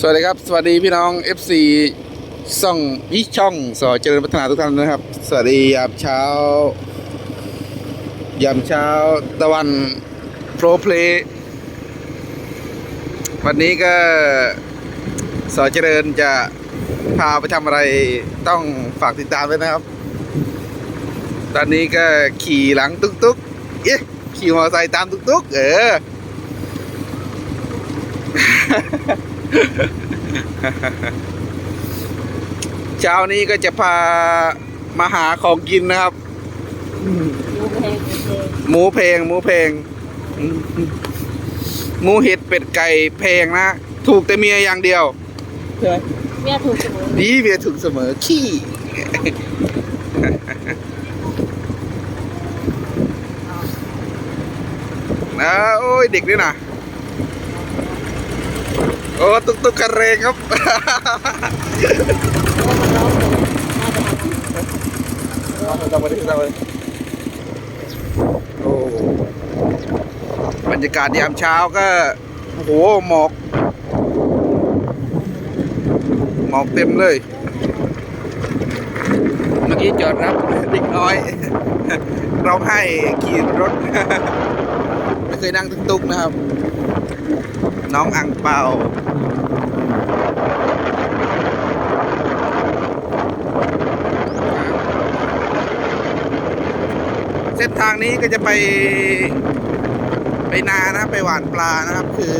สวัสดีครับ สวัสดีพี่น้อง FC ช่องวิช่องสอเจริญพัฒนาทุกท่านนะครับ สวัสดียามเช้ายามเช้าตะวันโปรเพลย์วันนี้ก็สอเจริญจะพาไปทำอะไรต้องฝากติดตามด้วยนะครับ ตอนนี้ก็ขี่หลังตุ๊กตุ๊กเอ๊ะขี่มอเตอร์ไซค์ตามตุ๊กตุ๊กเออ เช้านี้ก็จะพามาหาของกินนะครับดูเพลงเพลงหมูเพลงหมูเพลง หมูเห็ดเป็ดไก่เพลงนะ ถูกแต่เมียอย่างเดียวเพื่อนเมียถูกเสมอดีเมียถูกเสมอขี้นะโอ้ยเด็กด้วยนะ โอ้ตุ๊กตุกกระเรงครับ บรรยากาศยามเช้าก็โอ้โหหมอก หมอกเต็มเลย เมื่อกี้จอดรับเด็กน้อย เร้องไห้ขี่รถ ไม่เคยนั่งตุ๊กๆนะครับ น้องอังเปาเส้นทางนี้ก็จะไปไปนานะไปหวานปลานะครับ คือ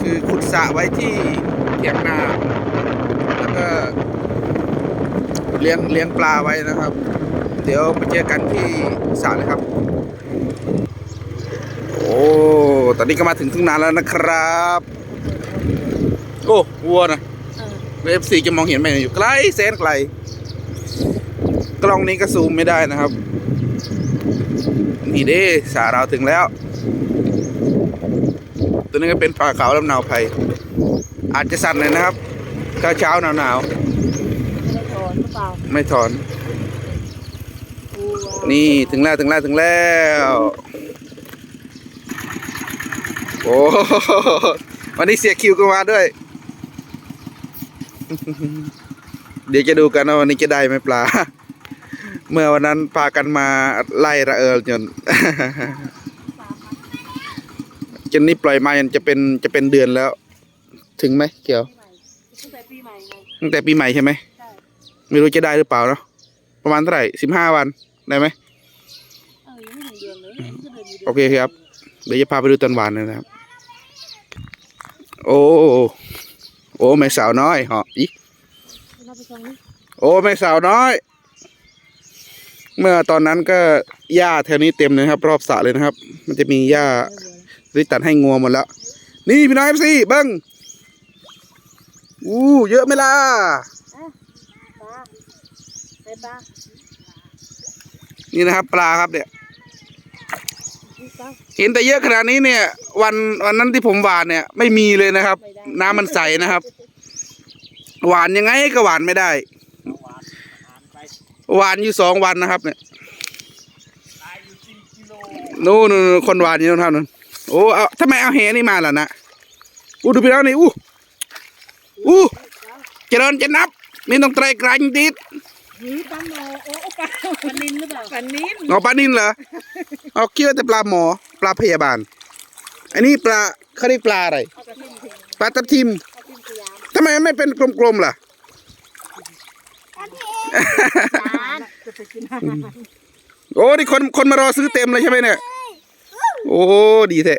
คือขุดสระไว้ที่เถียงนา แล้วก็ เลี้ยงเลี้ยงปลาไว้นะครับ เดี๋ยวไปเจอกันที่สระเลยครับ โอ้ ตอนนี้ก็มาถึงทุ่งนาแล้วนะครับ โอ้วัวนะเออเอฟซีจะมองเห็นไหมอยู่ไกลแสนไกล กล้องนี้ก็ซูมไม่ได้นะครับ นี่เด้สาเราถึงแล้ว ตัวนี้ก็เป็นป่าเขาลำนาวไผ่อาจจะสั่นเลยนะครับเช้าเช้าหนาวหนาวไม่ได้ถอนหรือเปล่าๆไม่ถอนกลัวนี่ถึงแล้วถึงแล้วถึงแล้ว โอ้โหวันนี้เสียคิวก็มาด้วย เดี๋ยวจะดูกันว่าวันนี้จะได้ไหมปลา เมื่อวันนั้นพากันมาไล่ระเอิลจนจนนี้ปล่อยมายันจะเป็นจะเป็นเดือนแล้ว ถึงไหมเกี่ยวตั้งแต่ปีใหม่ไงตั้งแต่ปีใหม่ใช่ไหมใช่ไม่รู้จะได้หรือเปล่าเนาะประมาณเท่าไหร่สิบห้าวันได้ไหมเออยังไม่ถึงเดือนเลยก็เดือนอยู่ดืนโอเคครับ เดี๋ยวจะพาไปดูตอนหวานนะครับ โอ้โอ้แม่สาวน้อยเหาะอีเราไปฟังนี่โอ้แม่สาวน้อย เมื่อตอนนั้นก็หญ้าแถวนี้เต็มเลยครับ รอบสระเลยนะครับ มันจะมีหญ้าไม่เดือนที่ตัดให้งัวหมดแล้ว นี่พี่น้อยเอฟซีเบิ้งอู้เยอะไหมล่ะปลาไปปลานี่นะครับ ปลาครับเนี่ยพี่ปลาเห็นแต่เยอะขนาดนี้เนี่ย วันวันนั้นที่ผมหวานเนี่ย ไม่มีเลยนะครับ น้ำมันใสนะครับ หวานยังไงก็หวานไม่ได้ หวานอยู่สองวันนะครับ เนี่ยนู่นนู่นคนหวานอยู่ตรงเท่านั้นโอ้เอาทำไมเอาแหนี่มาล่ะนะอู้ดูพี่น้องนี่อู้อู้เจริญจะนับนี่ต้องไตรกลางดิดหือปลาหมอโอ้ปลาปลานินหรือเปล่าปลานินเอาปลานินเหรอเอาคิดว่าแต่ปลาหมอ ปลาพยาบาล อันนี้ปลาเขาเรียกปลาอะไร ปลาทับทิมทำไมไม่เป็นกลมๆล่ะ โอ้นี่คนคนมารอซื้อเต็มเลยใช่ไหมเนี่ย โอ้ดีแท้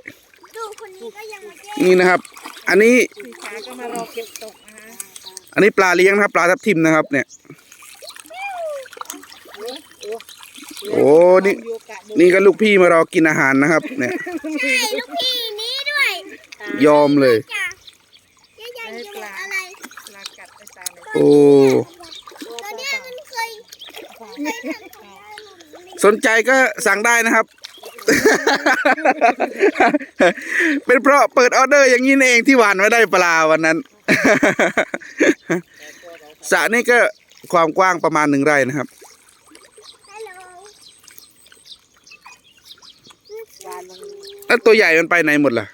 นี่นะครับ อันนี้ อันนี้ปลาเลี้ยงนะครับ ปลาทับทิมนะครับ เนี่ย โอ้นี่โยกะดูนี่ก็ลูกพี่มารอกินอาหารนะครับ เนี่ยใช่ลูกพี่นี้ด้วยยอมเลยจ้ะยายยายจะบอกอะไรปลากัดไปตาเลยโอ้ตอนเนี้ยมันเคยเคยทำของได้หมดเลยสนใจก็สั่งได้นะครับ เป็นเพราะเปิดออเดอร์อย่างนี้นี่เองที่หวานไม่ได้ปลาวันนั้นสระนี่ก็ความกว้างประมาณหนึ่งไร่นะครับ ฮัลโหล จานมัน แล้วตัวใหญ่มันไปไหนหมดล่ะ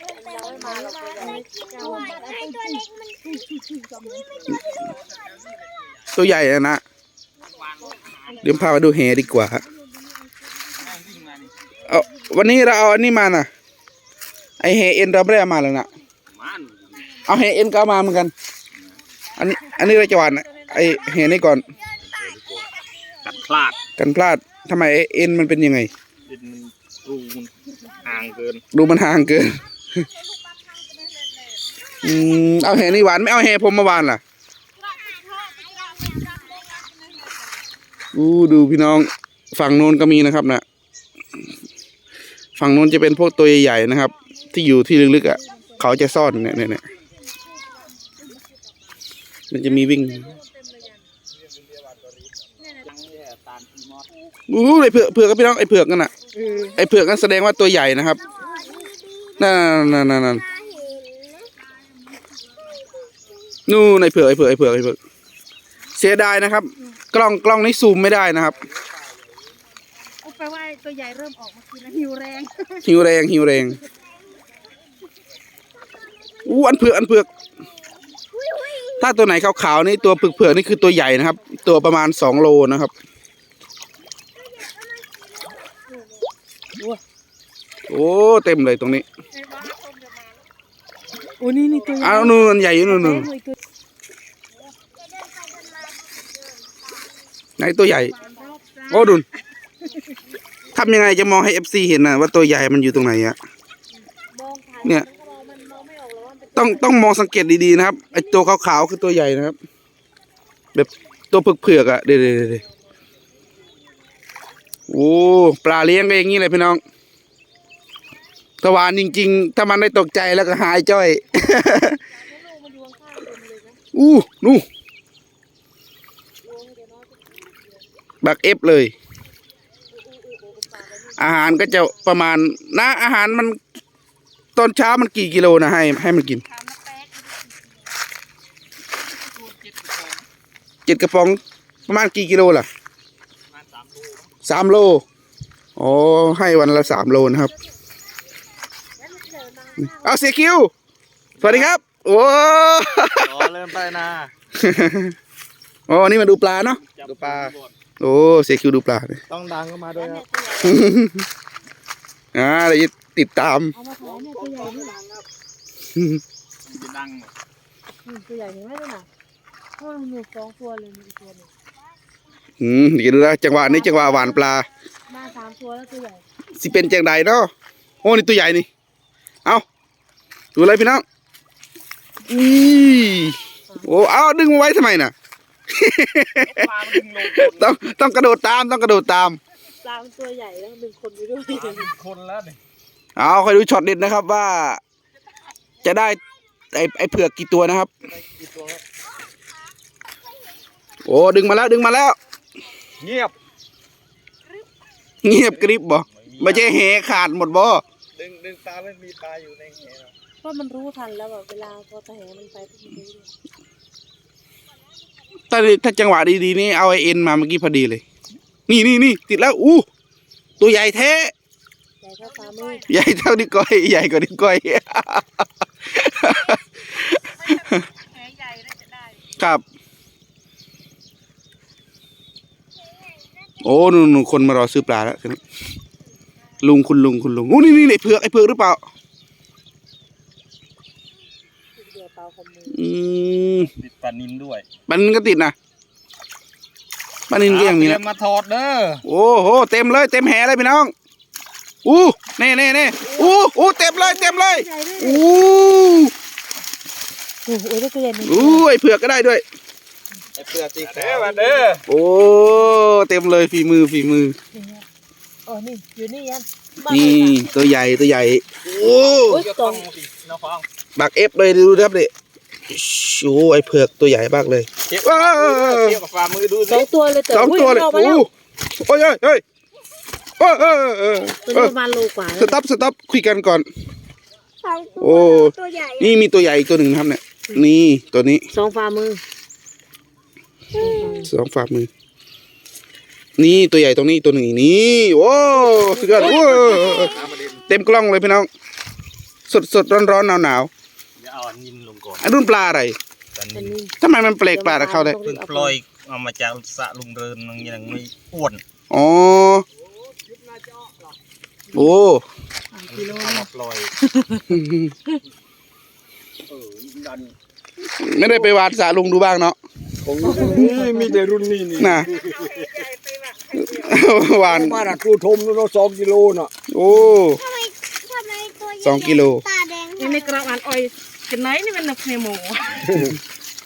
อันแต่มันมาไม่กินด้วยไอ้ตัวเล็กมันนี่เป็นตัวที่ลูกก่อนตัวใหญ่อะนะเดี๋ยวพามาดูแหดีกว่าเอาวันนี้เราเอาอันนี้มาน่ะไอแหเอ็นเราไม่ได้เอามาเลยนะเอาแหเอ็นก็เอามาเหมือนกัน อันนี้อันนี้เราจะหวานไอแหนี่ก่อน กัดพลาดกันพลาดทำไมไอ้เอ็นมันเป็นยังไงดินมัน รูมันห่างเกิน ดูมันห่างเกิน อืมเอาแหนี่หวานไม่เอาแหผมมาหวานล่ะอู้ดูพี่น้องฝั่งโน้นก็มีนะครับนะฝั่งโน้นจะเป็นพวกตัวใหญ่ๆนะครับ ที่อยู่ที่ลึกๆอะ เขาจะซ่อนเนี่ยเนี่ยเนี่ยมันจะมีวิ่งอู้ไอเผือกเผือกก็พี่น้องไอเผือกนั่นน่ะ ไอเผือกนั่นแสดงว่าตัวใหญ่นะครับนั่นนั่นนั่นนั่นมาเห็นนะนู่นไอเผือกไอเผือกไอเผือกไอเผือกเสียดายนะครับ กล้องกล้องนี้ซูมไม่ได้นะครับโอ้แปลว่าตัวใหญ่เริ่มออกมากินแล้วหิวแรงหิวแรงหิวแรงอู้อันเผือกอันเผือกถ้าตัวไหนขาวๆนี่ตัวเผือกๆนี่คือตัวใหญ่นะครับ ตัวประมาณสองโลนะครับ โอ้เต็มเลยตรงนี้โอ้นี่นี่ตัวใหญ่อ้าวนู่นอันใหญ่อยู่นู่นนู่นเลยตัวไหนตัวใหญ่ โอ้ดุนทำยังไงจะมองให้เอฟซีเห็นนะว่าตัวใหญ่มันอยู่ตรงไหนอะมองผ่านเนี่ยมันมองไม่ออกแล้วว่ามันเป็นต้องต้องมองสังเกตดีๆนะครับไอตัวขาวๆคือตัวใหญ่นะครับ แบบตัวเผือกๆอะเดี๋ยวเดี๋ยวเดี๋ยว โอ้ปลาเลี้ยงก็อย่างนี้เลยพี่น้องตะวานจริง ๆ ถ้ามันได้ตกใจแล้วก็หายจ้อยอู้นะอู้นู่บักเอฟเลย อาหารก็จะประมาณนะอาหารมันตอนเช้ามันกี่กิโลนะให้ให้มันกินเจ็ดกระป๋องประมาณกี่กิโลล่ะ สามโล อ๋อ ให้วันละสามโลนะครับ เอาเสียคิว สวัสดีครับ โอ้อ๋อเริ่มไปนะอ๋อนี่มาดูปลาเนาะ ดูปลา โอ้ เสียคิวดูปลาเลยต้องดังก็มาด้วยครับอ่าเดี๋ยวจะติดตามเอามาถ่ายเนี่ยตัวใหญ่นี่จะดังอืมตัวใหญ่เห็นไหมตัวน่ะโอ้ยหนูสองตัวเลยมีอีกตัวหนึง อืมเดี๋ยวดูนะจังหวะนี้จังหวะหวานปลามาสามตัวแล้วตัวใหญ่สิเป็นจังใดเนาะโอ้นี่ตัวใหญ่นี่เอาดูอะไรพี่น้องอีโอ้เอาดึงมาไว้ทำไมน่ะปลามันดึงลงต้องต้องกระโดดตามต้องกระโดดตามปลามันตัวใหญ่แล้วดึงคนไปด้วยคนแล้วนี่เอาคอยดูช็อตเด็ดนะครับว่า จะได้ไอไอเผือกกี่ตัวนะครับกี่ตัวครับโอ้ดึงมาแล้วดึงมาแล้ว เงียบ เงียบกริบบ่ไม่ใช่แหขาดหมดบ่ดึงดึงปลาไม่มีปลาอยู่ในแหนะว่ามันรู้ทันแล้วแบบเวลาพอตะแหมันไปปุ๊บมันรู้เลยถ้าถ้าจังหวะดีๆนี่เอาไอเอ็นมาเมื่อกี้พอดีเลย นี่นี่นี่ติดแล้วอู้ตัวใหญ่แท้ ใหญ่เท่าฝ่ามือใหญ่เท่านิ้วก้อย ใหญ่กว่านิ้วก้อยแหใหญ่ได้จะได้ครับ โอ้หนุ่นๆคนมารอซื้อปลาแล้วทีนี้ลุงคุณลุงคุณลุงโอ้นี่นี่ไอเผือกไอเผือกหรือเปล่าเดียวเปล่าของมืออืมติดปลานินด้วยปันก็ติดนะปันนินก็อย่างนี้เตรีนะยมมาถอดเด้อโอ้โหเต็มเลยเต็มแหเลยพี่น้องอู้เน่เน่เน่อู้อู้เต็มเลยเต็มเลยใหญ่ด้วยอู้โอ้โหได้ตัวใหญ่หนึ่งอู้ไอเผือกก็ได้ด้วย ไอ้เปลือกสีขาวมาเด้อโอ้เต็มเลยฝีมือฝีมืออ๋อนี่อยู่นี่ยันนี่ตัวใหญ่ตัวใหญ่โอ้โอ้ยเดี๋ยวสต้อองงสิน้องฟองบักเอฟเลยดูครับดิโอ้ไอเผือกตัวใหญ่มากเลยเทียบว้าวเทียบกับฝ่ามือดูสสิองตัวเลยแต่สองอุ้ยตัวเลยมันออกมาแล้วโอ้โอ้ยเฮ้ยเฮ้ยเออเออเออตัวเอนี้อประมาณโลกว่าสต็อปสต็อปคุยกันก่อนสองตัวโอ้ตัวใหญ่นี่มีตัวใหญ่อีกตัวหนึ่งนะครับเนี่ยนี่ตัวนี้สองฝ่ามือ สองฝ่ามือ นี่ตัวใหญ่ตรงนี้ตัวหนึ่งนี่โอ้สุดยอดโอ้เต็มกล้องเลยพี่น้อง สดสดร้อนร้อนหนาวหนาวเดี๋ยวเอาอันยินลงก่อนๆอันรุ่นปลาอะไรอันอันนี้นี้ทำไมมันเปลกปลากับเขาได้เพิ่งปล่อยเอามาจากสระลุงเรินมันยังไม่อ้วนอ๋อโอ้สามกิโลเอามาปล่อยไม่ได้ไปวานสาลุงดูบ้างเนาะ ของนี่มีแต่รุ่นนี้นี่น่ะวานบ้านอะครูทมเนาะสองกิโลน่ะโอ้ทำไมทำไมตัวใหญ่สองกิโลตาแดงนี่ในกระบานอ้อยกันไหนนี่มันนักเนโม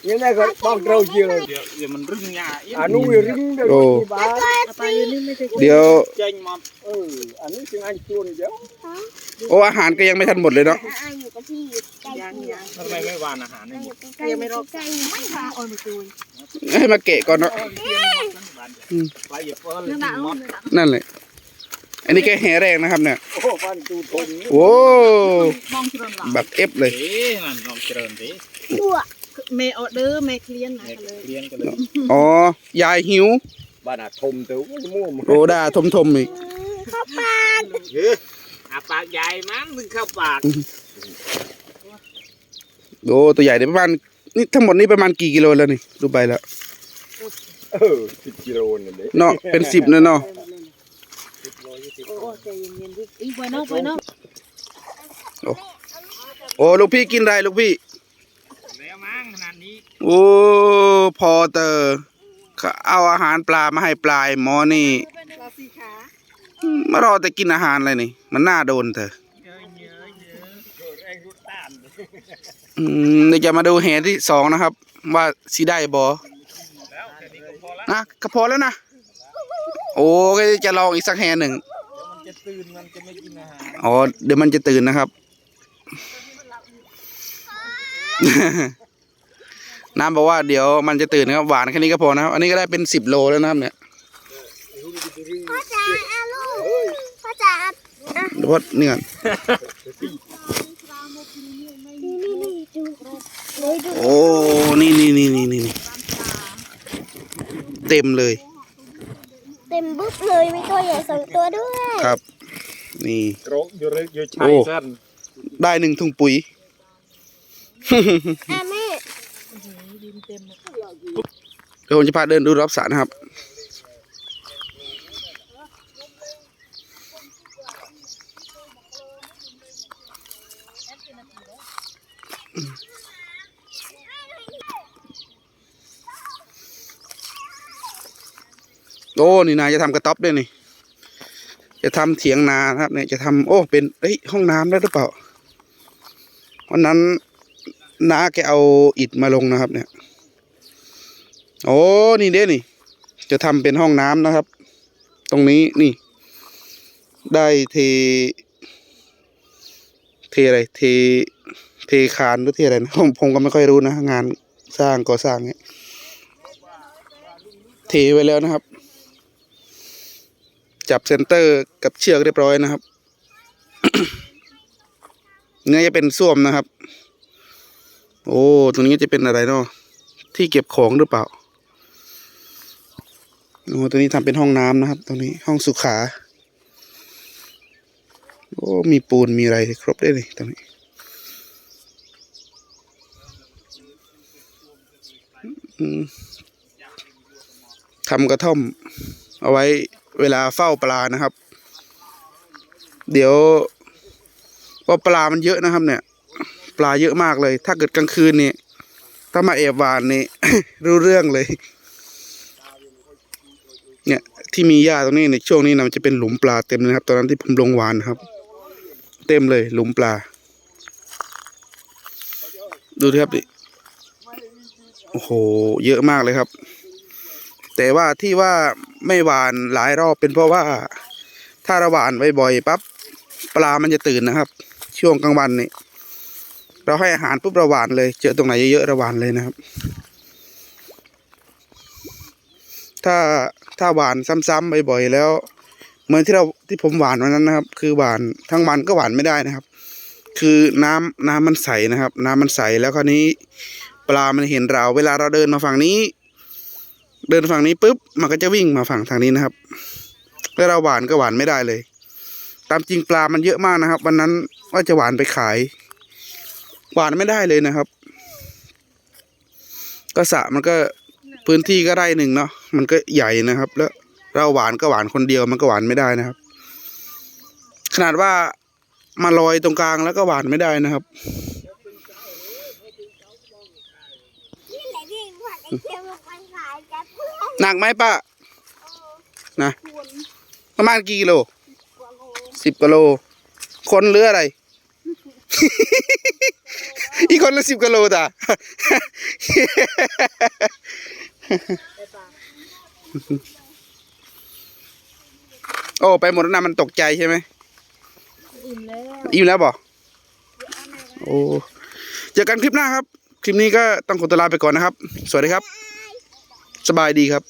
นี่นก็บ้านเราเจอเดี๋ยวเดี๋ยวมันรึงหญ้าอีกอันนู้นรึงเดี๋ยวที่บ้านไปอยู่นี่ไม่ใช่เดี๋ยวเจ๊งมาเอออันนี้จึงอันชวนเดี๋ยวโอ้อาหารก็ยังไม่ทันหมดเลยเนาะอ่าอยู่กับพี่อยู่ใกล้ยังพี่ยังทำไมไม่หวานอาหารให้อหมยู่ดใกล้ๆอยู่ใกล้ๆไม่ค่ะอ้อยมาจุยให้มาเกะก่อนเนาะไปเหยียบเพิ่มนั่นน่ะมเอาดนั่นแหละอันนี้แกแห่แรงนะครับเนี่ยโอ้บ้านครูทมโอ้มองจุดหลังแบบเอฟเลย เอ๊ะนั่นลองเจริญสิตัวเมย์ออเดอร์เมย์เคลียนนะเด็กเลยเรียนกันเลยอ๋อยายหิวบ้านอะทมเต๋อมั่วหมดโรดาทมทมๆอีกเข้าปากเฮ้ยอาปากใหญ่มั้งถึงเข้าปากโอ้ตัวใหญ่เดี๋ยวประมาณนี่ทั้งหมดนี่ประมาณกี่กิโลแล้วนี่ดูไปแล้วเออสิบกิโลนี่เด้เนาะเป็นสิบนะเนาะโอ้ใจเย็นๆดิอีกไปเนาะไปเนาะโอ้ลูกพี่กินอะไรลูกพี่ แล้วมั้งขนาดนี้ โอ้พอเตอร์เขาเอาอาหารปลามาให้ปลายหมอนี่ปลาสีขามารอแต่กินอาหารอะไรนี่ มันน่าโดนเถอะเยอะเยอะเยอะแรงรุดต้านอืมเดี๋ยวจะมาดูแห่ที่สองนะครับ ว่าสีได้บอแล้วแค่นี้ก็พอละนะก็พอแล้วนะ โอ้ก็จะลองอีกสักแห่หนึ่งมันจะตื่นมันจะไม่กินอาหารอ๋อ เดี๋ยวมันจะตื่นนะครับ น้ำบอกว่าเดี๋ยวมันจะตื่นนะครับหวานแค่นี้ก็พอนะครับ อันนี้ก็ได้เป็นสิบโลแล้วนะครับเนี่ยพ่อจ๋าอาลูกพ่อจ๋าอะเดี๋ยวว่านี่ก่อนนี่นี่นี่ดูเลยดูโอ้นี่นี่นี่นี่นี่นี่เต็มเลย เต็มบึ๊บเลยมีตัวใหญ่สองตัวด้วยครับ นี่กรกอยู่เรกอยู่โอ้ชายสั้นได้หนึ่งถุงปุ๋ยอะแม่ดิน เต็มเดี๋ยวผมจะพาเดินดูรอบสระนะครับโอ้นี่นายจะทำกระต๊อบด้วยนี่ จะทำเถียงนาครับเนี่ยจะทำโอ้เป็นเอ้ยห้องน้ำได้หรือเปล่าวันนั้นน้าแกเอาอิฐมาลงนะครับเนี่ย โอ้นี่เด้นี่ จะทำเป็นห้องน้ำนะครับ ตรงนี้นี่ ได้เท เทอะไร เท เทคานหรือเทอะไรนะผมผมก็ไม่ค่อยรู้นะ งานสร้างก่อสร้างเนี่ยเทไว้แล้วนะครับ จับเซนเตอร์กับเชือกเรียบร้อยนะครับเนี่ยจะเป็นส้วมนะครับ โอ้ ตรงนี้จะเป็นอะไรเนาะที่เก็บของหรือเปล่า โอ้ตัวนี้ทำเป็นห้องน้ำนะครับตรงนี้ห้องสุขา โอ้มีปูนมีอะไรครบได้เลยตรงนี้ ทำกระท่อม เอาไว้เวลาเฝ้าปลานะครับ เดี๋ยวว่าปลามันเยอะนะครับ เนี่ย ปลาเยอะมากเลย ถ้าเกิดกลางคืนนี่ถ้ามาแอบวานนี่รู้เรื่องเลย ที่มีหญ้าตรงนี้ในช่วงนี้นะมันจะเป็นหลุมปลาเต็มเลยครับ ตอนนั้นที่ผมลงหวานครับ เต็มเลยหลุมปลา ดูดิครับดิโอ้โห เยอะมากเลยครับ แต่ว่าที่ว่าไม่หวานหลายรอบเป็นเพราะว่า ถ้าเราหวานบ่อยๆปั๊บปลามันจะตื่นนะครับ ช่วงกลางวันนี่เราให้อาหารปุ๊บเราหวานเลย เจอตรงไหนเยอะๆเราหวานเลยนะครับ ถ้า ถ้าหวานซ้ำๆบ่อยๆแล้ว เหมือนที่เราที่ผมหวานวันนั้นนะครับ คือหวานทั้งวันก็หวานไม่ได้นะครับ คือน้ำน้ำมันใสนะครับ น้ำมันใสแล้วคราวนี้ ปลามันเห็นเรา เวลาเราเดินมาฝั่งนี้ เดินฝั่งนี้ปุ๊บมันก็จะวิ่งมาฝั่งทางนี้นะครับแล้วเราหวานก็หวานไม่ได้เลย ตามจริงปลามันเยอะมากนะครับ วันนั้นว่าจะหวานไปขาย หวานไม่ได้เลยนะครับ ก็สะมันก็ พื้นที่ก็ไร่หนึ่งเนาะมันก็ใหญ่นะครับ แล้วเราหวานก็หวานคนเดียวมันก็หวานไม่ได้นะครับ ขนาดว่ามาลอยตรงกลางแล้วก็หวานไม่ได้นะครับหนักไหมป้านะประมาณกี่กิโลสิบกิโล คนหรืออะไร อีกคนละสิบกิโลจ้ะ โอ้ไปหมดแล้วนะมันตกใจใช่ไหมอิ่มแล้วอิ่มแล้วบอกโอ้เจอกันคลิปหน้าครับ คลิปนี้ก็ต้องขอตัวลาไปก่อนนะครับ สวัสดีครับ สบายดีครับ